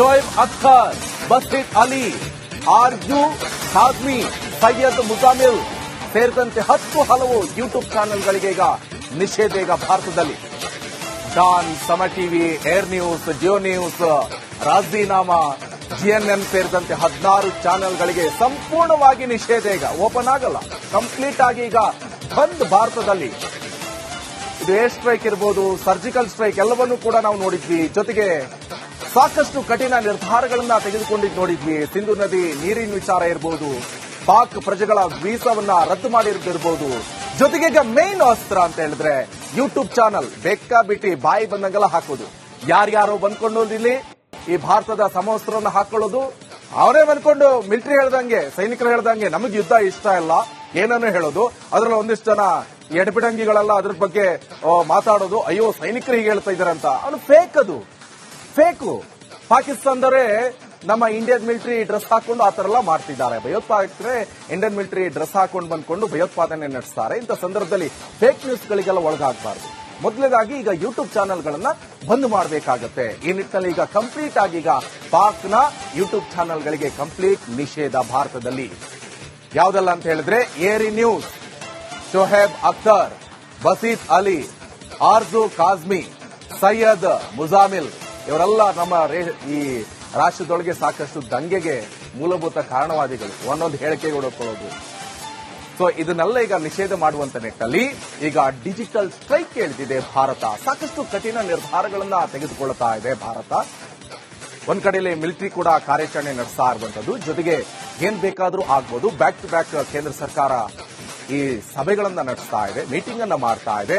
ಶೋಯಬ್ ಅಖ್ತರ್ ಬಸ್ಟಿತ್ ಅಲಿ, ಆರ್ಜು ಖಾಜ್ಮಿ ಸೈಯದ್ ಮುಜಾಮಿಲ್ ಸೇರಿದಂತೆ ಹತ್ತು ಹಲವು ಯೂಟ್ಯೂಬ್ ಚಾನೆಲ್ಗಳಿಗೆ ಈಗ ನಿಷೇಧ ಈಗ ಭಾರತದಲ್ಲಿ. Dawn Samaa TV, ARY News, Geo News, ರಾಜೀನಾಮಾ, GNN ಸೇರಿದಂತೆ ಹದಿನಾರು ಚಾನೆಲ್ಗಳಿಗೆ ಸಂಪೂರ್ಣವಾಗಿ ನಿಷೇಧ ಈಗ ಓಪನ್ ಆಗಲ್ಲ. ಕಂಪ್ಲೀಟ್ ಆಗಿ ಈಗ ಬಂದ್ ಭಾರತದಲ್ಲಿ. ಇದು ಏರ್ ಸ್ಟ್ರೈಕ್ ಇರ್ಬೋದು, ಸರ್ಜಿಕಲ್ ಸ್ಟ್ರೈಕ್ ಎಲ್ಲವನ್ನೂ ಕೂಡ ನಾವು ನೋಡಿದ್ವಿ. ಜೊತೆಗೆ ಸಾಕಷ್ಟು ಕಠಿಣ ನಿರ್ಧಾರಗಳನ್ನ ತೆಗೆದುಕೊಂಡಿದ್ದು ನೋಡಿದ್ವಿ ಸಿಂಧು ನದಿ ನೀರಿನ ವಿಚಾರ ಇರ್ಬೋದು ಪಾಕ್ ಪ್ರಜೆಗಳ ವೀಸಾವನ್ನ ರದ್ದು ಮಾಡಿರ್ಬೋದು ಜೊತೆಗೆ ಈಗ ಮೇನ್ ಅಸ್ತ್ರ ಅಂತ ಹೇಳಿದ್ರೆ ಯೂಟ್ಯೂಬ್ ಚಾನಲ್ ಬೆಕ್ಕ ಬಿಟ್ಟಿ ಬಾಯಿ ಬಂದಂಗೆಲ್ಲ ಹಾಕೋದು. ಯಾರ್ಯಾರೋ ಬಂದ್ಕೊಂಡು ಇಲ್ಲಿ ಈ ಭಾರತದ ಸಮವಸ್ತ್ರವನ್ನ ಹಾಕೊಳ್ಳೋದು. ಅವರೇ ಬಂದ್ಕೊಂಡು ಮಿಲಿಟರಿ ಹೇಳ್ದಂಗೆ, ಸೈನಿಕರು ಹೇಳ್ದಂಗೆ ನಮಗೆ ಯುದ್ಧ ಇಷ್ಟ ಇಲ್ಲ, ಏನನ್ನು ಹೇಳೋದು. ಅದ್ರಲ್ಲಿ ಒಂದಿಷ್ಟು ಜನ ಎಡಬಿಡಂಗಿಗಳೆಲ್ಲ ಅದ್ರ ಬಗ್ಗೆ ಮಾತಾಡೋದು. ಅಯ್ಯೋ, ಸೈನಿಕರು ಹೀಗೆ ಹೇಳ್ತಾ ಇದಾರಂತ ಅದು ಫೇಕ್ ಅದು. ಫೇಕು. ಪಾಕಿಸ್ತಾನದವರೇ ನಮ್ಮ ಇಂಡಿಯನ್ ಮಿಲಿಟರಿ ಡ್ರೆಸ್ ಹಾಕೊಂಡು ಆ ತರ ಎಲ್ಲ ಮಾಡ್ತಿದ್ದಾರೆ. ಭಯೋತ್ಪಾದಕರೇ ಇಂಡಿಯನ್ ಮಿಲಿಟರಿ ಡ್ರೆಸ್ ಹಾಕೊಂಡು ಬಂದ್ಕೊಂಡು ಭಯೋತ್ಪಾದನೆ ನಡೆಸ್ತಾರೆ. ಇಂಥ ಸಂದರ್ಭದಲ್ಲಿ ಫೇಕ್ ನ್ಯೂಸ್ಗಳಿಗೆಲ್ಲ ಒಳಗಾಗಬಾರ್ದು. ಮೊದಲನೇದಾಗಿ ಈಗ ಯೂಟ್ಯೂಬ್ ಚಾನೆಲ್ಗಳನ್ನ ಬಂದ್ ಮಾಡಬೇಕಾಗತ್ತೆ. ಈ ನಿಟ್ಟಿನಲ್ಲಿ ಈಗ ಕಂಪ್ಲೀಟ್ ಆಗಿ ಈಗ ಪಾಕ್ನ ಯೂಟ್ಯೂಬ್ ಚಾನೆಲ್ಗಳಿಗೆ ಕಂಪ್ಲೀಟ್ ನಿಷೇಧ ಭಾರತದಲ್ಲಿ. ಯಾವ್ದಲ್ಲ ಅಂತ ಹೇಳಿದ್ರೆ ಏರಿ ನ್ಯೂಸ್, ಶೋಹೇಬ್ ಅಖ್ತರ್, ಬಸೀತ್ ಅಲಿ, ಆರ್ಜು ಕಾಜ್ಮಿ, ಸೈಯದ್ ಮುಜಾಮಿಲ್ ಇವರೆಲ್ಲ ನಮ್ಮ ಈ ರಾಷ್ಟ್ರದೊಳಗೆ ಸಾಕಷ್ಟು ದಂಗೆಗೆ ಮೂಲಭೂತ ಕಾರಣವಾದಿಗಳು. ಒಂದೊಂದು ಹೇಳಿಕೆ ಕೊಡೋದು ಸೊ ಇದನ್ನೆಲ್ಲ ಈಗ ನಿಷೇಧ ಮಾಡುವಂತ ನಿಟ್ಟಲ್ಲಿ ಈಗ ಡಿಜಿಟಲ್ ಸ್ಟ್ರೈಕ್ ಹೇಳ್ತಿದೆ ಭಾರತ. ಸಾಕಷ್ಟು ಕಠಿಣ ನಿರ್ಧಾರಗಳನ್ನ ತೆಗೆದುಕೊಳ್ತಾ ಇದೆ ಭಾರತ. ಒಂದ್ ಕಡೆಯಲ್ಲಿ ಮಿಲಿಟರಿ ಕೂಡ ಕಾರ್ಯಾಚರಣೆ ನಡೆಸ್ತಾ ಇರುವಂತದ್ದು. ಜೊತೆಗೆ ಏನ್ ಬೇಕಾದ್ರೂ ಆಗ್ಬೋದು. ಬ್ಯಾಕ್ ಟು ಬ್ಯಾಕ್ ಕೇಂದ್ರ ಸರ್ಕಾರ ಈ ಸಭೆಗಳನ್ನ ನಡೆಸ್ತಾ ಇದೆ ಮೀಟಿಂಗ್ ಅನ್ನ ಮಾಡ್ತಾ ಇದೆ.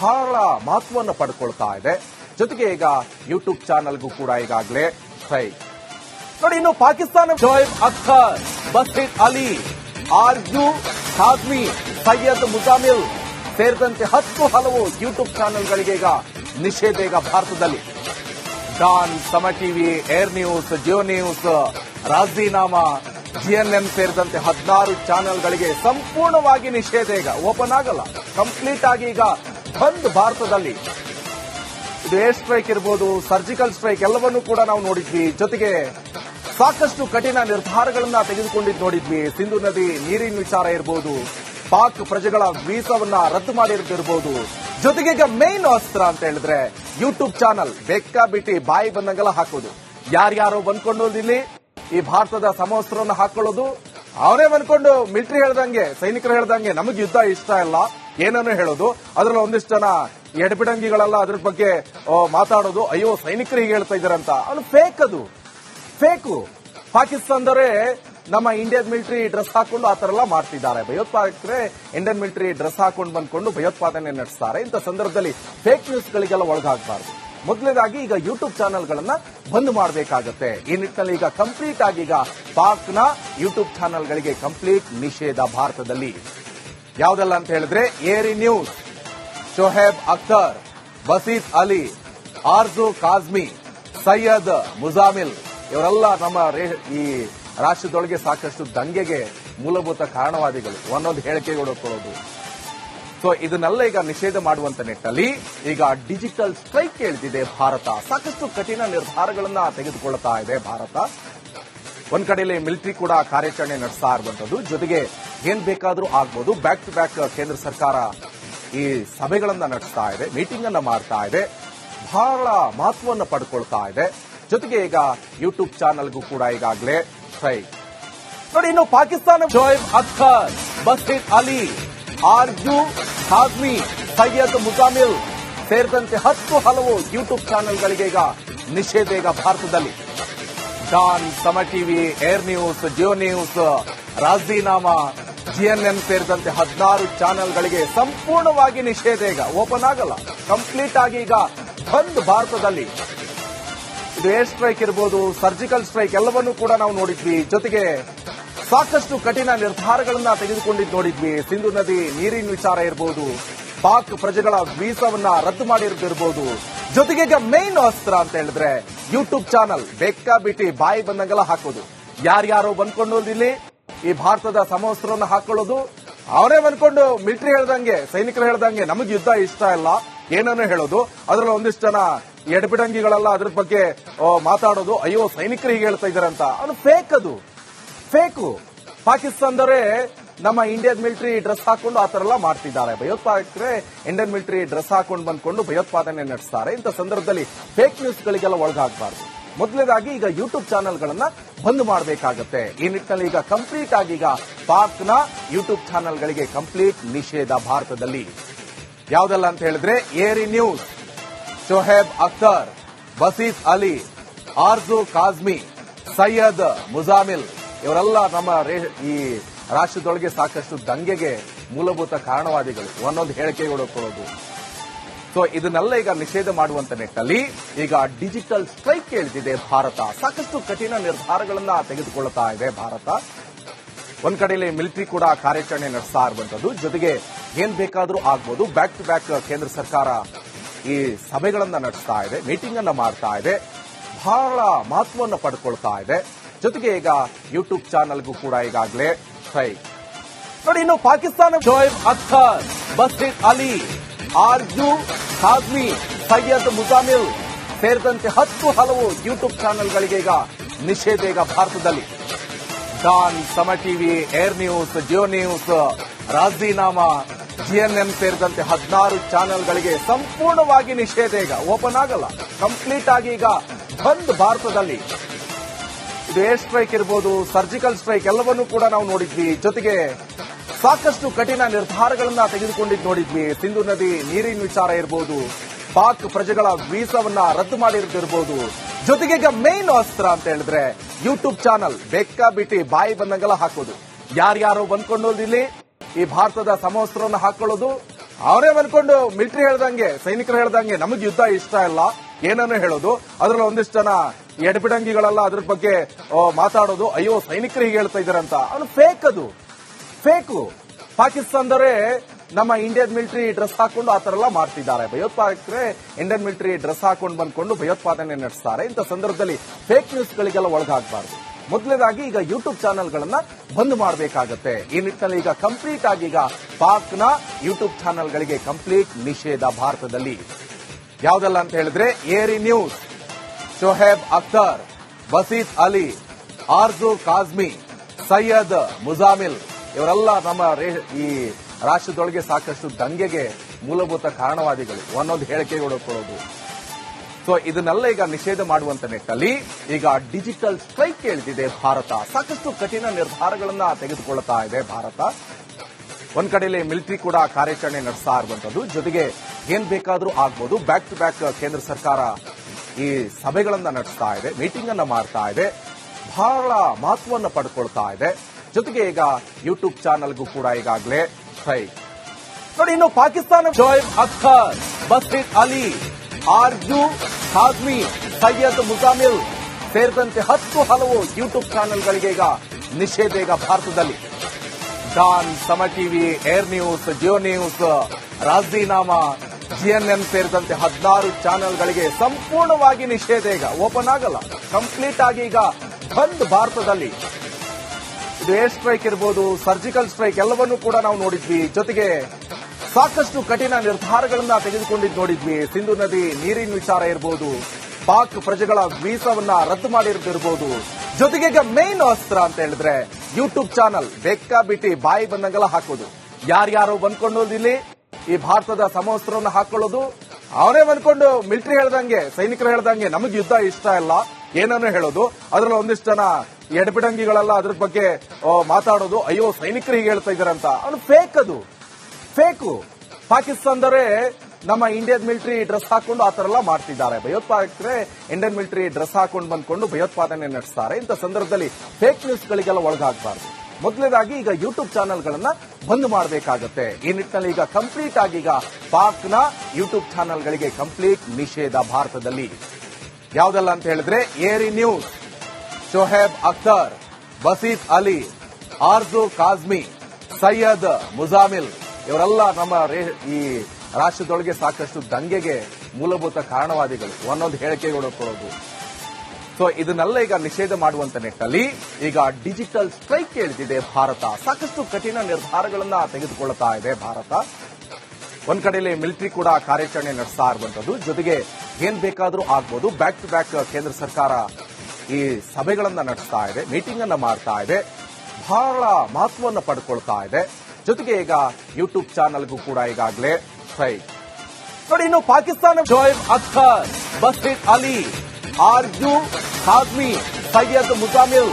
ಬಹಳ ಮಹತ್ವವನ್ನು ಪಡ್ಕೊಳ್ತಾ ಇದೆ. ಜೊತೆಗೆ ಈಗ ಯೂಟ್ಯೂಬ್ ಚಾನಲ್ಗೂ ಕೂಡ ಈಗಾಗಲೇ ಸ್ಟ್ರೈಕ್ ನೋಡಿ, ಇನ್ನು ಪಾಕಿಸ್ತಾನ ಶೋಯಬ್ ಅಖ್ತರ್ ಬಸ್ಟಿತ್ ಅಲಿ ಆರ್ಜು ಖಾಜ್ಮಿ ಸೈಯದ್ ಮುಜಾಮಿಲ್ ಸೇರಿದಂತೆ ಹತ್ತು ಹಲವು ಯೂಟ್ಯೂಬ್ ಚಾನೆಲ್ಗಳಿಗೆ ಈಗ ನಿಷೇಧ ಈಗ ಭಾರತದಲ್ಲಿ. Dawn Samaa TV, ARY News, Geo News, ರಾಜೀನಾಮಾ GNM ಸೇರಿದಂತೆ ಹದಿನಾರು ಚಾನೆಲ್ಗಳಿಗೆ ಸಂಪೂರ್ಣವಾಗಿ ನಿಷೇಧ ಈಗ ಓಪನ್ ಆಗಲ್ಲ. ಕಂಪ್ಲೀಟ್ ಆಗಿ ಈಗ ಬಂದ್ ಭಾರತದಲ್ಲಿ ಏರ್ ಸ್ಟ್ರೈಕ್ ಇರ್ಬೋದು, ಸರ್ಜಿಕಲ್ ಸ್ಟ್ರೈಕ್ ಎಲ್ಲವನ್ನೂ ಕೂಡ ನಾವು ನೋಡಿದ್ವಿ. ಜೊತೆಗೆ ಸಾಕಷ್ಟು ಕಠಿಣ ನಿರ್ಧಾರಗಳನ್ನ ತೆಗೆದುಕೊಂಡಿದ್ದು ನೋಡಿದ್ವಿ. ಸಿಂಧು ನದಿ ನೀರಿನ ವಿಚಾರ ಇರ್ಬೋದು, ಪಾಕ್ ಪ್ರಜೆಗಳ ವೀಸಾವನ್ನ ರದ್ದು ಮಾಡಿರ್ತಿರ್ಬೋದು ಜೊತೆಗೆ ಈಗ ಮೇನ್ ಅಸ್ತ್ರ ಅಂತ ಹೇಳಿದ್ರೆ ಯೂಟ್ಯೂಬ್ ಚಾನಲ್ ಬೆಕ್ಕ ಬಿಟ್ಟಿ ಬಾಯಿ ಬಂದಂಗೆಲ್ಲ ಹಾಕೋದು. ಯಾರ್ಯಾರೋ ಬಂದ್ಕೊಂಡು ಇಲ್ಲಿ, ಈ ಭಾರತದ ಸಮವಸ್ತ್ರವನ್ನು ಹಾಕೊಳ್ಳೋದು. ಅವರೇ ಬಂದ್ಕೊಂಡು ಮಿಲಿಟರಿ ಹೇಳ್ದಂಗೆ, ಸೈನಿಕರು ಹೇಳ್ದಂಗೆ ನಮಗೆ ಯುದ್ಧ ಇಷ್ಟ ಇಲ್ಲ. ಏನನ್ನು ಹೇಳೋದು, ಅದ್ರಲ್ಲಿ ಒಂದಿಷ್ಟು ಜನ ಎಡಬಿಡಂಗಿಗಳೆಲ್ಲ ಅದ್ರ ಬಗ್ಗೆ ಮಾತಾಡೋದು, ಅಯ್ಯೋ, ಸೈನಿಕರು ಹೀಗೆ ಹೇಳ್ತಾ ಇದಾರಂತ ಅದು ಫೇಕ್ ಅದು. ಫೇಕು ಪಾಕಿಸ್ತಾನದವರೇ ನಮ್ಮ ಇಂಡಿಯನ್ ಮಿಲಿಟರಿ ಡ್ರೆಸ್ ಹಾಕೊಂಡು ಆ ತರ ಎಲ್ಲ ಮಾಡ್ತಿದ್ದಾರೆ. ಭಯೋತ್ಪಾದಕರೇ ಇಂಡಿಯನ್ ಮಿಲಿಟರಿ ಡ್ರೆಸ್ ಹಾಕೊಂಡು ಬಂದ್ಕೊಂಡು ಭಯೋತ್ಪಾದನೆ ನಡೆಸ್ತಾರೆ. ಇಂಥ ಸಂದರ್ಭದಲ್ಲಿ ಫೇಕ್ ನ್ಯೂಸ್ಗಳಿಗೆಲ್ಲ ಒಳಗಾಗಬಾರ್ದು. ಮೊದಲನೇದಾಗಿ ಈಗ ಯೂಟ್ಯೂಬ್ ಚಾನೆಲ್ಗಳನ್ನ ಬಂದ್ ಮಾಡಬೇಕಾಗತ್ತೆ. ಈ ನಿಟ್ಟಿನಲ್ಲಿ ಈಗ ಕಂಪ್ಲೀಟ್ ಆಗಿ ಈಗ ಪಾಕ್ನ ಯೂಟ್ಯೂಬ್ ಚಾನೆಲ್ಗಳಿಗೆ ಕಂಪ್ಲೀಟ್ ನಿಷೇಧ ಭಾರತದಲ್ಲಿ. ಯಾವ್ದಲ್ಲ ಅಂತ ಹೇಳಿದ್ರೆ ಏರಿ ನ್ಯೂಸ್. ಶೋಹೇಬ್ ಅಖ್ತರ್ ಬಸೀದ್ ಅಲಿ, ಆರ್ಜು ಕಾಜ್ಮಿ, ಸೈಯದ್ ಮುಜಾಮಿಲ್. ಇವರೆಲ್ಲ ನಮ್ಮ ಈ ರಾಷ್ಟ್ರದೊಳಗೆ ಸಾಕಷ್ಟು ದಂಗೆಗೆ ಮೂಲಭೂತ ಕಾರಣವಾದಿಗಳು. ಒಂದೊಂದು ಹೇಳಿಕೆ ಕೊಡೋದು. ಸೊ ಇದನ್ನೆಲ್ಲ ಈಗ ನಿಷೇಧ ಮಾಡುವಂತ ನಿಟ್ಟಲ್ಲಿ ಈಗ ಡಿಜಿಟಲ್ ಸ್ಟ್ರೈಕ್ ಹೇಳ್ತಿದೆ ಭಾರತ. ಸಾಕಷ್ಟು ಕಠಿಣ ನಿರ್ಧಾರಗಳನ್ನ ತೆಗೆದುಕೊಳ್ತಾ ಇದೆ ಭಾರತ. ಒಂದ್ ಕಡೆಯಲ್ಲಿ ಮಿಲಿಟರಿ ಕೂಡ ಕಾರ್ಯಾಚರಣೆ ನಡೆಸ್ತಾ ಇರುವಂತದ್ದು. ಜೊತೆಗೆ ಏನ್ ಬೇಕಾದರೂ ಆಗ್ಬೋದು. ಬ್ಯಾಕ್ ಟು ಬ್ಯಾಕ್ ಕೇಂದ್ರ ಸರ್ಕಾರ ಈ ಸಭೆಗಳನ್ನ ನಡೆಸ್ತಾ ಇದೆ ಮೀಟಿಂಗ್ ಅನ್ನ ಮಾಡ್ತಾ ಇದೆ, ಬಹಳ ಮಹತ್ವವನ್ನು ಪಡ್ಕೊಳ್ತಾ ಇದೆ. ಜೊತೆಗೆ ಈಗ ಯೂಟ್ಯೂಬ್ ಚಾನಲ್ಗೂ ಕೂಡ ಈಗಾಗಲೇ ಟ್ರೈ ನೋಡಿ, ಇನ್ನು ಪಾಕಿಸ್ತಾನ ಶೋಯಬ್ ಅಖ್ತರ್ ಬಸ್ಟಿತ್ ಅಲಿ ಆರ್ಜು ಹಾಜ್ಮಿ ಸೈಯದ್ ಮುಜಾಮಿಲ್ ಸೇರಿದಂತೆ ಹತ್ತು ಹಲವು ಯೂಟ್ಯೂಬ್ ಚಾನೆಲ್ಗಳಿಗೆ ಈಗ ನಿಷೇಧ ಈಗ ಭಾರತದಲ್ಲಿ. Dawn Samaa TV, ARY News, Geo News ರಾಜೀನಾಮಾ GNN ಸೇರಿದಂತೆ ಹದಿನಾರು ಚಾನೆಲ್ಗಳಿಗೆ ಸಂಪೂರ್ಣವಾಗಿ ನಿಷೇಧ ಈಗ, ಓಪನ್ ಆಗಲ್ಲ. ಕಂಪ್ಲೀಟ್ ಆಗಿ ಈಗ ಬಂದ್ ಭಾರತದಲ್ಲಿ. ಇದು ಏರ್ ಸ್ಟ್ರೈಕ್ ಇರ್ಬೋದು, ಸರ್ಜಿಕಲ್ ಸ್ಟ್ರೈಕ್, ಎಲ್ಲವನ್ನೂ ಕೂಡ ನಾವು ನೋಡಿದ್ವಿ. ಜೊತೆಗೆ ಸಾಕಷ್ಟು ಕಠಿಣ ನಿರ್ಧಾರಗಳನ್ನ ತೆಗೆದುಕೊಂಡಿದ್ದು ನೋಡಿದ್ವಿ. ಸಿಂಧು ನದಿ ನೀರಿನ ವಿಚಾರ ಇರಬಹುದು ಪಾಕ್ ಪ್ರಜೆಗಳ ವೀಸಾವನ್ನ ರದ್ದು ಮಾಡಿರ್ತಿರ್ಬೋದು ಜೊತೆಗೆ ಈಗ ಮೇನ್ ಅಸ್ತ್ರ ಅಂತ ಹೇಳಿದ್ರೆ ಯೂಟ್ಯೂಬ್ ಚಾನಲ್ ಬೆಕ್ಕ ಬಿಟ್ಟಿ ಬಾಯಿ ಬಂದಂಗೆಲ್ಲ ಹಾಕೋದು. ಯಾರ್ಯಾರೋ ಬಂದ್ಕೊಂಡು ಇಲ್ಲಿ ಈ ಭಾರತದ ಸಮವಸ್ತ್ರವನ್ನು ಹಾಕೊಳ್ಳೋದು. ಅವರೇ ಬಂದ್ಕೊಂಡು ಮಿಲಿಟರಿ ಹೇಳ್ದಂಗೆ, ಸೈನಿಕರು ಹೇಳ್ದಂಗೆ ನಮಗೆ ಯುದ್ಧ ಇಷ್ಟ ಇಲ್ಲ. ಏನನ್ನು ಹೇಳೋದು. ಅದರಲ್ಲಿ ಒಂದಿಷ್ಟು ಜನ ಎಡಬಿಡಂಗಿಗಳೆಲ್ಲ ಅದ್ರ ಬಗ್ಗೆ ಮಾತಾಡೋದು. ಅಯ್ಯೋ, ಸೈನಿಕರು ಹೀಗೆ ಹೇಳ್ತಾ ಇದಾರೆ ಅಂತ. ಅದು ಫೇಕ್ ಅದು. ಫೇಕು ಪಾಕಿಸ್ತಾನದವರೇ ನಮ್ಮ ಇಂಡಿಯನ್ ಮಿಲಿಟರಿ ಡ್ರೆಸ್ ಹಾಕೊಂಡು ಆ ತರ ಎಲ್ಲ ಮಾಡ್ತಿದ್ದಾರೆ. ಭಯೋತ್ಪಾದಕರೆ ಇಂಡಿಯನ್ ಮಿಲಿಟರಿ ಡ್ರೆಸ್ ಹಾಕೊಂಡು ಬಂದ್ಕೊಂಡು ಭಯೋತ್ಪಾದನೆ ನಡೆಸ್ತಾರೆ. ಇಂಥ ಸಂದರ್ಭದಲ್ಲಿ ಫೇಕ್ ನ್ಯೂಸ್ಗಳಿಗೆಲ್ಲ ಒಳಗಾಗಬಾರ್ದು. ಮೊದಲನೇದಾಗಿ ಈಗ ಯೂಟ್ಯೂಬ್ ಚಾನೆಲ್ಗಳನ್ನ ಬಂದ್ ಮಾಡಬೇಕಾಗತ್ತೆ. ಈ ನಿಟ್ಟಿನಲ್ಲಿ ಈಗ ಕಂಪ್ಲೀಟ್ ಆಗಿ ಈಗ ಪಾಕ್ನ ಯೂಟ್ಯೂಬ್ ಚಾನೆಲ್ಗಳಿಗೆ ಕಂಪ್ಲೀಟ್ ನಿಷೇಧ ಭಾರತದಲ್ಲಿ. ಯಾವುದೆಲ್ಲ ಅಂತ ಹೇಳಿದ್ರೆ ಏರಿ ನ್ಯೂಸ್, ಸೊಹೇಬ್ ಅಖ್ತರ್, ಬಸೀಫ್ ಅಲಿ, ಆರ್ಜು ಕಾಜ್ಮಿ, ಸೈಯದ್ ಮುಜಾಮಿಲ್ ಇವರೆಲ್ಲ ನಮ್ಮ ಈ ರಾಷ್ಟ್ರದೊಳಗೆ ಸಾಕಷ್ಟು ದಂಗೆಗೆ ಮೂಲಭೂತ ಕಾರಣವಾದಿಗಳು. ಒಂದೊಂದು ಹೇಳಿಕೆಗಳು ಕೊಡೋದು ಸೊ ಇದನ್ನೆಲ್ಲ ಈಗ ನಿಷೇಧ ಮಾಡುವಂತ ನಿಟ್ಟಲ್ಲಿ ಈಗ ಡಿಜಿಟಲ್ ಸ್ಟ್ರೈಕ್ ಹೇಳ್ತಿದೆ ಭಾರತ. ಸಾಕಷ್ಟು ಕಠಿಣ ನಿರ್ಧಾರಗಳನ್ನ ತೆಗೆದುಕೊಳ್ಳುತ್ತಾ ಇದೆ ಭಾರತ. ಒಂದ್ ಕಡೆಯಲ್ಲಿ ಮಿಲಿಟರಿ ಕೂಡ ಕಾರ್ಯಾಚರಣೆ ನಡೆಸ್ತಾ ಇರುವಂತದ್ದು. ಜೊತೆಗೆ ಏನ್ ಬೇಕಾದರೂ ಆಗ್ಬೋದು. ಬ್ಯಾಕ್ ಟು ಬ್ಯಾಕ್ ಕೇಂದ್ರ ಸರ್ಕಾರ ಈ ಸಭೆಗಳನ್ನ ನಡೆಸ್ತಾ ಇದೆ ಮೀಟಿಂಗ್ ಅನ್ನ ಮಾಡ್ತಾ ಇದೆ. ಬಹಳ ಮಹತ್ವವನ್ನು ಪಡ್ಕೊಳ್ತಾ ಇದೆ. ಜೊತೆಗೆ ಈಗ ಯೂಟ್ಯೂಬ್ ಚಾನೆಲ್ಗೂ ಕೂಡ ಈಗಾಗಲೇ ಸ್ಟ್ರೈಕ್ ನೋಡಿ ಇನ್ನು ಪಾಕಿಸ್ತಾನ ಶೋಯಬ್ ಅಖ್ತರ್ ಬಸೀರ್ ಅಲಿ ಆರ್ಜು ಖಾಜ್ಮಿ ಸೈಯದ್ ಮುಜಾಮಿಲ್ ಸೇರಿದಂತೆ ಹತ್ತು ಹಲವು ಯೂಟ್ಯೂಬ್ ಚಾನೆಲ್ಗಳಿಗೆ ಈಗ ನಿಷೇಧ ಈಗ ಭಾರತದಲ್ಲಿ. Dawn Samaa TV, ARY News, Geo News, ರಾಜೀನಾಮಾ GNN ಸೇರಿದಂತೆ ಹದಿನಾರು ಚಾನೆಲ್ಗಳಿಗೆ ಸಂಪೂರ್ಣವಾಗಿ ನಿಷೇಧ ಈಗ ಓಪನ್ ಆಗಲ್ಲ. ಕಂಪ್ಲೀಟ್ ಆಗಿ ಈಗ ಬಂದ್ ಭಾರತದಲ್ಲಿ. ಏರ್ ಸ್ಟ್ರೈಕ್ ಇರ್ಬೋದು ಸರ್ಜಿಕಲ್ ಸ್ಟ್ರೈಕ್ ಎಲ್ಲವನ್ನೂ ಕೂಡ ನಾವು ನೋಡಿದ್ವಿ. ಜೊತೆಗೆ ಸಾಕಷ್ಟು ಕಠಿಣ ನಿರ್ಧಾರಗಳನ್ನ ತೆಗೆದುಕೊಂಡಿದ್ದು ನೋಡಿದ್ವಿ. ಸಿಂಧು ನದಿ ನೀರಿನ ವಿಚಾರ ಇರ್ಬೋದು, ಪಾಕ್ ಪ್ರಜೆಗಳ ವೀಸಾವನ್ನ ರದ್ದು ಮಾಡಿರ್ತಿರ್ಬೋದು ಜೊತೆಗೆ ಈಗ ಮೇನ್ ಅಸ್ತ್ರ ಅಂತ ಹೇಳಿದ್ರೆ ಯೂಟ್ಯೂಬ್ ಚಾನಲ್ ಬೆಕ್ಕ ಬಿಟ್ಟಿ ಬಾಯಿ ಬಂದಂಗೆಲ್ಲ ಹಾಕೋದು. ಯಾರ್ಯಾರು ಇಲ್ಲಿ ಈ ಭಾರತದ ಸಮವಸ್ತ್ರವನ್ನು ಹಾಕೊಳ್ಳೋದು. ಅವರೇ ಬಂದ್ಕೊಂಡು ಮಿಲಿಟರಿ ಹೇಳ್ದಂಗೆ, ಸೈನಿಕರು ಹೇಳ್ದಂಗೆ ನಮಗೆ ಯುದ್ಧ ಇಷ್ಟ ಇಲ್ಲ. ಏನನ್ನು ಹೇಳೋದು. ಅದ್ರಲ್ಲಿ ಒಂದಿಷ್ಟು ಜನ ಎಡಬಿಡಂಗಿಗಳೆಲ್ಲ ಅದ್ರ ಬಗ್ಗೆ ಮಾತಾಡೋದು. ಅಯ್ಯೋ, ಸೈನಿಕರು ಹೀಗೆ ಹೇಳ್ತಾ ಇದಾರಂತ ಅವನು ಫೇಕ್ ಅದು. ಫೇಕು ಪಾಕಿಸ್ತಾನದವರೇ ನಮ್ಮ ಇಂಡಿಯನ್ ಮಿಲಿಟರಿ ಡ್ರೆಸ್ ಹಾಕೊಂಡು ಆ ತರ ಎಲ್ಲ ಮಾಡ್ತಿದ್ದಾರೆ. ಭಯೋತ್ಪಾದಕರೇ ಇಂಡಿಯನ್ ಮಿಲಿಟರಿ ಡ್ರೆಸ್ ಹಾಕೊಂಡು ಬಂದ್ಕೊಂಡು ಭಯೋತ್ಪಾದನೆ ನಡೆಸ್ತಾರೆ. ಇಂಥ ಸಂದರ್ಭದಲ್ಲಿ ಫೇಕ್ ನ್ಯೂಸ್ಗಳಿಗೆಲ್ಲ ಒಳಗಾಗಬಾರ್ದು. ಮೊದಲನೇದಾಗಿ ಈಗ ಯೂಟ್ಯೂಬ್ ಚಾನೆಲ್ಗಳನ್ನ ಬಂದ್ ಮಾಡಬೇಕಾಗತ್ತೆ. ಈ ನಿಟ್ಟಿನಲ್ಲಿ ಈಗ ಕಂಪ್ಲೀಟ್ ಆಗಿ ಈಗ ಪಾಕ್ನ ಯೂಟ್ಯೂಬ್ ಚಾನೆಲ್ಗಳಿಗೆ ಕಂಪ್ಲೀಟ್ ನಿಷೇಧ ಭಾರತದಲ್ಲಿ. ಯಾವ್ದಲ್ಲ ಅಂತ ಹೇಳಿದ್ರೆ ಏರಿ ನ್ಯೂಸ್. ಶೋಹೇಬ್ ಅಖ್ತರ್, ಬಸೀತ್ ಅಲಿ, ಆರ್ಜು ಕಾಜ್ಮಿ, ಸೈಯದ್ ಮುಜಾಮಿಲ್. ಇವರೆಲ್ಲ ನಮ್ಮ ಈ ರಾಷ್ಟ್ರದೊಳಗೆ ಸಾಕಷ್ಟು ದಂಗೆಗೆ ಮೂಲಭೂತ ಕಾರಣವಾದಿಗಳು. ಒಂದೊಂದು ಹೇಳಿಕೆ ಕೊಡೋದು. ಸೊ ಇದನ್ನೆಲ್ಲ ಈಗ ನಿಷೇಧ ಮಾಡುವಂತ ನಿಟ್ಟಲ್ಲಿ ಈಗ ಡಿಜಿಟಲ್ ಸ್ಟ್ರೈಕ್ ಹೇಳ್ತಿದೆ ಭಾರತ. ಸಾಕಷ್ಟು ಕಠಿಣ ನಿರ್ಧಾರಗಳನ್ನ ತೆಗೆದುಕೊಳ್ಳುತ್ತಾ ಇದೆ ಭಾರತ. ಒಂದ್ ಕಡೆಯಲ್ಲಿ ಮಿಲಿಟರಿ ಕೂಡ ಕಾರ್ಯಾಚರಣೆ ನಡೆಸ್ತಾ ಇರುವಂತದ್ದು. ಜೊತೆಗೆ ಏನ್ ಬೇಕಾದ್ರೂ ಆಗ್ಬೋದು. ಬ್ಯಾಕ್ ಟು ಬ್ಯಾಕ್ ಕೇಂದ್ರ ಸರ್ಕಾರ ಈ ಸಭೆಗಳನ್ನ ನಡೆಸ್ತಾ ಇದೆ. ಮೀಟಿಂಗ್ ಅನ್ನ ಮಾಡ್ತಾ ಇದೆ. ಬಹಳ ಮಹತ್ವವನ್ನು ಪಡ್ಕೊಳ್ತಾ ಇದೆ. ಜೊತೆಗೆ ಈಗ ಯೂಟ್ಯೂಬ್ ಚಾನಲ್ಗೂ ಕೂಡ ಈಗಾಗಲೇ ಸೈ. ನೋಡಿ, ಇನ್ನು ಪಾಕಿಸ್ತಾನ ಶೋಯಬ್ ಅಖ್ತರ್ ಬಸೀರ್ ಅಲಿ, ಆರ್ಜು ಖಾಜ್ಮಿ ಸೈಯದ್ ಮುಜಾಮಿಲ್ ಸೇರಿದಂತೆ ಹತ್ತು ಹಲವು ಯೂಟ್ಯೂಬ್ ಚಾನೆಲ್ಗಳಿಗೆ ಈಗ ನಿಷೇಧ ಈಗ ಭಾರತದಲ್ಲಿ. Dawn Samaa TV, ARY News, Geo News, ರಾಜೀನಾಮಾ, GNN ಸೇರಿದಂತೆ ಹದಿನಾರು ಚಾನೆಲ್ಗಳಿಗೆ ಸಂಪೂರ್ಣವಾಗಿ ನಿಷೇಧ ಈಗ ಓಪನ್ ಆಗಲ್ಲ. ಕಂಪ್ಲೀಟ್ ಆಗಿ ಈಗ ಬಂದ್ ಭಾರತದಲ್ಲಿ. ಇದು ಏರ್ ಸ್ಟ್ರೈಕ್ ಇರ್ಬೋದು, ಸರ್ಜಿಕಲ್ ಸ್ಟ್ರೈಕ್ ಎಲ್ಲವನ್ನೂ ಕೂಡ ನಾವು ನೋಡಿದ್ವಿ. ಜೊತೆಗೆ ಸಾಕಷ್ಟು ಕಠಿಣ ನಿರ್ಧಾರಗಳನ್ನ ತೆಗೆದುಕೊಂಡಿದ್ದು ನೋಡಿದ್ವಿ. ಸಿಂಧು ನದಿ ನೀರಿನ ವಿಚಾರ ಇರ್ಬೋದು, ಪಾಕ್ ಪ್ರಜೆಗಳ ವೀಸಾವನ್ನ ರದ್ದು ಮಾಡಿರ್ತಿರ್ಬೋದು ಜೊತೆಗೆ ಈಗ ಮೇನ್ ಅಸ್ತ್ರ ಅಂತ ಹೇಳಿದ್ರೆ ಯೂಟ್ಯೂಬ್ ಚಾನಲ್ ಬೆಕ್ಕ ಬಿಟ್ಟಿ ಬಾಯಿ ಬಂದಂಗೆಲ್ಲ ಹಾಕೋದು. ಯಾರ್ಯಾರು ಬಂದ್ಕೊಂಡು ಇಲ್ಲಿ, ಈ ಭಾರತದ ಸಮವಸ್ತ್ರವನ್ನು ಹಾಕೊಳ್ಳೋದು. ಅವರೇ ಬಂದ್ಕೊಂಡು ಮಿಲಿಟರಿ ಹೇಳ್ದಂಗೆ, ಸೈನಿಕರು ಹೇಳ್ದಂಗೆ ನಮಗೆ ಯುದ್ಧ ಇಷ್ಟ ಇಲ್ಲ. ಏನನ್ನು ಹೇಳೋದು. ಅದ್ರಲ್ಲಿ ಒಂದಿಷ್ಟು ಜನ ಎಡಬಿಡಂಗಿಗಳೆಲ್ಲ ಅದ್ರ ಬಗ್ಗೆ ಮಾತಾಡೋದು. ಅಯ್ಯೋ, ಸೈನಿಕರು ಹೀಗೆ ಹೇಳ್ತಾ ಇದಾರಂತ ಅವನು ಫೇಕ್ ಅದು. ಫೇಕು ಪಾಕಿಸ್ತಾನದವರೇ ನಮ್ಮ ಇಂಡಿಯನ್ ಮಿಲಿಟರಿ ಡ್ರೆಸ್ ಹಾಕೊಂಡು ಆ ತರ ಎಲ್ಲ ಮಾಡ್ತಿದ್ದಾರೆ. ಭಯೋತ್ಪಾದಕರೇ ಇಂಡಿಯನ್ ಮಿಲಿಟರಿ ಡ್ರೆಸ್ ಹಾಕೊಂಡು ಬಂದ್ಕೊಂಡು ಭಯೋತ್ಪಾದನೆ ನಡೆಸ್ತಾರೆ. ಇಂಥ ಸಂದರ್ಭದಲ್ಲಿ ಫೇಕ್ ನ್ಯೂಸ್ಗಳಿಗೆಲ್ಲ ಒಳಗಾಗಬಾರ್ದು. ಮೊದಲನೇದಾಗಿ ಈಗ ಯೂಟ್ಯೂಬ್ ಚಾನೆಲ್ಗಳನ್ನ ಬಂದ್ ಮಾಡಬೇಕಾಗತ್ತೆ. ಈ ನಿಟ್ಟಿನಲ್ಲಿ ಈಗ ಕಂಪ್ಲೀಟ್ ಆಗಿ ಈಗ ಪಾಕ್ನ ಯೂಟ್ಯೂಬ್ ಚಾನೆಲ್ಗಳಿಗೆ ಕಂಪ್ಲೀಟ್ ನಿಷೇಧ ಭಾರತದಲ್ಲಿ. ಯಾವುದೆಲ್ಲ ಅಂತ ಹೇಳಿದ್ರೆ ಏರಿ ನ್ಯೂಸ್, ಶೋಹೇಬ್ ಅಖ್ತರ್ ಬಸೀತ್ ಅಲಿ, ಆರ್ಜು ಕಾಜ್ಮಿ, ಸೈಯದ್ ಮುಜಾಮಿಲ್ ಇವರೆಲ್ಲ ನಮ್ಮ ಈ ರಾಷ್ಟ್ರದೊಳಗೆ ಸಾಕಷ್ಟು ದಂಗೆಗೆ ಮೂಲಭೂತ ಕಾರಣವಾದಿಗಳು. ಒಂದೊಂದು ಹೇಳಿಕೆಗಳು ಕೊಡೋದು. ಸೊ ಇದನ್ನೆಲ್ಲ ಈಗ ನಿಷೇಧ ಮಾಡುವಂತ ನಿಟ್ಟಲ್ಲಿ ಈಗ ಡಿಜಿಟಲ್ ಸ್ಟ್ರೈಕ್ ಕೇಳ್ತಿದೆ ಭಾರತ. ಸಾಕಷ್ಟು ಕಠಿಣ ನಿರ್ಧಾರಗಳನ್ನ ತೆಗೆದುಕೊಳ್ಳುತ್ತಾ ಇದೆ ಭಾರತ. ಒಂದ್ ಕಡೆಯಲ್ಲಿ ಮಿಲಿಟರಿ ಕೂಡ ಕಾರ್ಯಾಚರಣೆ ನಡೆಸ್ತಾ ಇರುವಂತದ್ದು ಜೊತೆಗೆ ಏನ್ ಬೇಕಾದರೂ ಆಗ್ಬೋದು. ಬ್ಯಾಕ್ ಟು ಬ್ಯಾಕ್ ಕೇಂದ್ರ ಸರ್ಕಾರ ಈ ಸಭೆಗಳನ್ನ ನಡೆಸ್ತಾ ಇದೆ ಮೀಟಿಂಗ್ ಅನ್ನ ಮಾಡ್ತಾ ಇದೆ. ಬಹಳ ಮಹತ್ವವನ್ನು ಪಡ್ಕೊಳ್ತಾ ಇದೆ. ಜೊತೆಗೆ ಈಗ ಯೂಟ್ಯೂಬ್ ಚಾನಲ್ಗೂ ಕೂಡ ಈಗಾಗಲೇ ಫೈ ನೋಡಿ, ಇನ್ನು ಪಾಕಿಸ್ತಾನ ಶೋಯಬ್ ಅಖರ್ ಬಸ್ಟಿಟ್ ಅಲಿ ಆರ್ಜು ಖಾಜ್ಮಿ ಸೈಯದ್ ಮುಜಾಮಿಲ್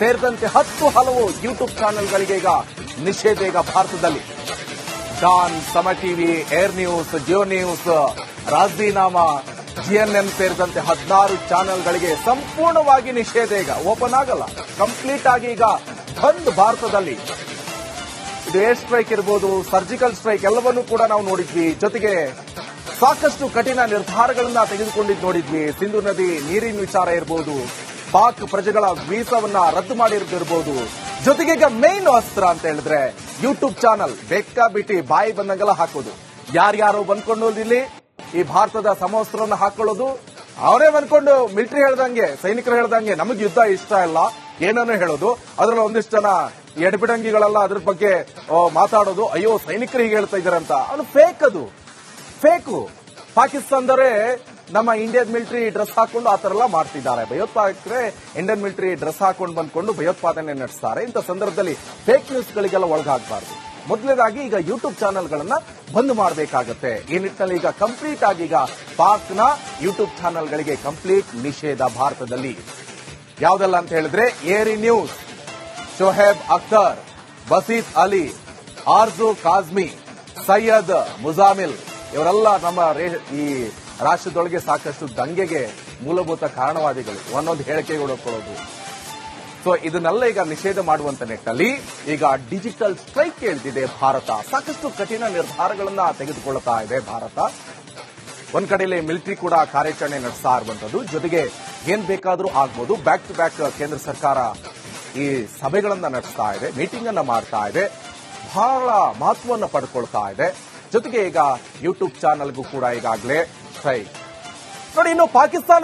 ಸೇರಿದಂತೆ ಹತ್ತು ಹಲವು ಯೂಟ್ಯೂಬ್ ಚಾನೆಲ್ಗಳಿಗೆ ಈಗ ನಿಷೇಧ ಈಗ ಭಾರತದಲ್ಲಿ. Dawn Samaa TV, ARY News, Geo News, ರಾಜೀನಾಮಾ, GNN ಸೇರಿದಂತೆ ಹದಿನಾರು ಚಾನೆಲ್ಗಳಿಗೆ ಸಂಪೂರ್ಣವಾಗಿ ನಿಷೇಧ ಈಗ ಓಪನ್ ಆಗಲ್ಲ. ಕಂಪ್ಲೀಟ್ ಆಗಿ ಈಗ ಬಂದ್ ಭಾರತದಲ್ಲಿ. ಏರ್ ಸ್ಟ್ರೈಕ್ ಇರ್ಬೋದು, ಸರ್ಜಿಕಲ್ ಸ್ಟ್ರೈಕ್ ಎಲ್ಲವನ್ನೂ ಕೂಡ ನಾವು ನೋಡಿದ್ವಿ. ಜೊತೆಗೆ ಸಾಕಷ್ಟು ಕಠಿಣ ನಿರ್ಧಾರಗಳನ್ನ ತೆಗೆದುಕೊಂಡಿದ್ದು ನೋಡಿದ್ವಿ. ಸಿಂಧು ನದಿ ನೀರಿನ ವಿಚಾರ ಇರ್ಬೋದು, ಪಾಕ್ ಪ್ರಜೆಗಳ ವೀಸಾವನ್ನ ರದ್ದು ಮಾಡಿರ್ದಿರ್ಬೋದು. ಜೊತೆಗೆ ಈಗ ಮೇನ್ ಅಸ್ತ್ರ ಅಂತ ಹೇಳಿದ್ರೆ ಯೂಟ್ಯೂಬ್ ಚಾನಲ್ ಬೆಕ್ಕ ಬಿಟ್ಟಿ ಬಾಯಿ ಬಂದಂಗೆಲ್ಲ ಹಾಕೋದು. ಯಾರ್ಯಾರು ಬಂದ್ಕೊಂಡು ಇಲ್ಲಿ, ಈ ಭಾರತದ ಸಮವಸ್ತ್ರವನ್ನು ಹಾಕೊಳ್ಳೋದು. ಅವರೇ ಬಂದ್ಕೊಂಡು ಮಿಲಿಟರಿ ಹೇಳ್ದಂಗೆ, ಸೈನಿಕರು ಹೇಳ್ದಂಗೆ ನಮಗೆ ಯುದ್ಧ ಇಷ್ಟ ಇಲ್ಲ, ಏನನ್ನು ಹೇಳೋದು. ಅದ್ರಲ್ಲಿ ಒಂದಿಷ್ಟು ಜನ ಎಡಬಿಡಂಗಿಗಳೆಲ್ಲ ಅದ್ರ ಬಗ್ಗೆ ಮಾತಾಡೋದು, ಅಯ್ಯೋ, ಸೈನಿಕರು ಹೀಗೆ ಹೇಳ್ತಾ ಇದಾರಂತ ಅದು ಫೇಕ್ ಅದು. ಫೇಕು ಪಾಕಿಸ್ತಾನದವರೇ ನಮ್ಮ ಇಂಡಿಯನ್ ಮಿಲಿಟರಿ ಡ್ರೆಸ್ ಹಾಕೊಂಡು ಆ ತರ ಎಲ್ಲ ಮಾಡ್ತಿದ್ದಾರೆ. ಭಯೋತ್ಪಾದಕರೆ ಇಂಡಿಯನ್ ಮಿಲಿಟರಿ ಡ್ರೆಸ್ ಹಾಕೊಂಡು ಬಂದ್ಕೊಂಡು ಭಯೋತ್ಪಾದನೆ ನಡೆಸ್ತಾರೆ. ಇಂಥ ಸಂದರ್ಭದಲ್ಲಿ ಫೇಕ್ ನ್ಯೂಸ್ಗಳಿಗೆಲ್ಲ ಒಳಗಾಗಬಾರ್ದು. ಮೊದಲನೇದಾಗಿ ಈಗ ಯೂಟ್ಯೂಬ್ ಚಾನೆಲ್ಗಳನ್ನ ಬಂದ್ ಮಾಡಬೇಕಾಗತ್ತೆ. ಈ ನಿಟ್ಟಿನಲ್ಲಿ ಈಗ ಕಂಪ್ಲೀಟ್ ಆಗಿ ಈಗ ಪಾಕ್ನ ಯೂಟ್ಯೂಬ್ ಚಾನೆಲ್ಗಳಿಗೆ ಕಂಪ್ಲೀಟ್ ನಿಷೇಧ ಭಾರತದಲ್ಲಿ. ಯಾವುದೆಲ್ಲ ಅಂತ ಹೇಳಿದ್ರೆ ಏರಿ ನ್ಯೂಸ್ ಶೋಹೇಬ್ ಅಖ್ತರ್, ಬಸೀತ್ ಅಲಿ, ಆರ್ಜು ಕಾಜ್ಮಿ, ಸೈಯದ್ ಮುಜಾಮಿಲ್ ಇವರೆಲ್ಲ ನಮ್ಮ ಈ ರಾಷ್ಟ್ರದೊಳಗೆ ಸಾಕಷ್ಟು ದಂಗೆಗೆ ಮೂಲಭೂತ ಕಾರಣವಾದಿಗಳು. ಒಂದೊಂದು ಹೇಳಿಕೆ ಕೊಡೋದು ಸೊ ಇದನ್ನೆಲ್ಲ ಈಗ ನಿಷೇಧ ಮಾಡುವಂತ ನಿಟ್ಟಲ್ಲಿ ಈಗ ಡಿಜಿಟಲ್ ಸ್ಟ್ರೈಕ್ ಹೇಳ್ತಿದೆ ಭಾರತ. ಸಾಕಷ್ಟು ಕಠಿಣ ನಿರ್ಧಾರಗಳನ್ನ ತೆಗೆದುಕೊಳ್ಳುತ್ತಾ ಇದೆ ಭಾರತ. ಒಂದ್ ಕಡೆಯಲ್ಲಿ ಮಿಲಿಟರಿ ಕೂಡ ಕಾರ್ಯಾಚರಣೆ ನಡೆಸ್ತಾ ಇರುವಂತದ್ದು. ಜೊತೆಗೆ ಏನ್ ಬೇಕಾದರೂ ಆಗ್ಬೋದು. ಬ್ಯಾಕ್ ಟು ಬ್ಯಾಕ್ ಕೇಂದ್ರ ಸರ್ಕಾರ ಈ ಸಭೆಗಳನ್ನ ನಡೆಸ್ತಾ ಇದೆ ಮೀಟಿಂಗ್ ಅನ್ನ ಮಾಡ್ತಾ ಇದೆ, ಬಹಳ ಮಹತ್ವವನ್ನು ಪಡ್ಕೊಳ್ತಾ ಇದೆ. ಜೊತೆಗೆ ಈಗ ಯೂಟ್ಯೂಬ್ ಚಾನಲ್ಗೂ ಕೂಡ ಈಗಾಗಲೇ ನೋಡಿ, ಇನ್ನು ಪಾಕಿಸ್ತಾನ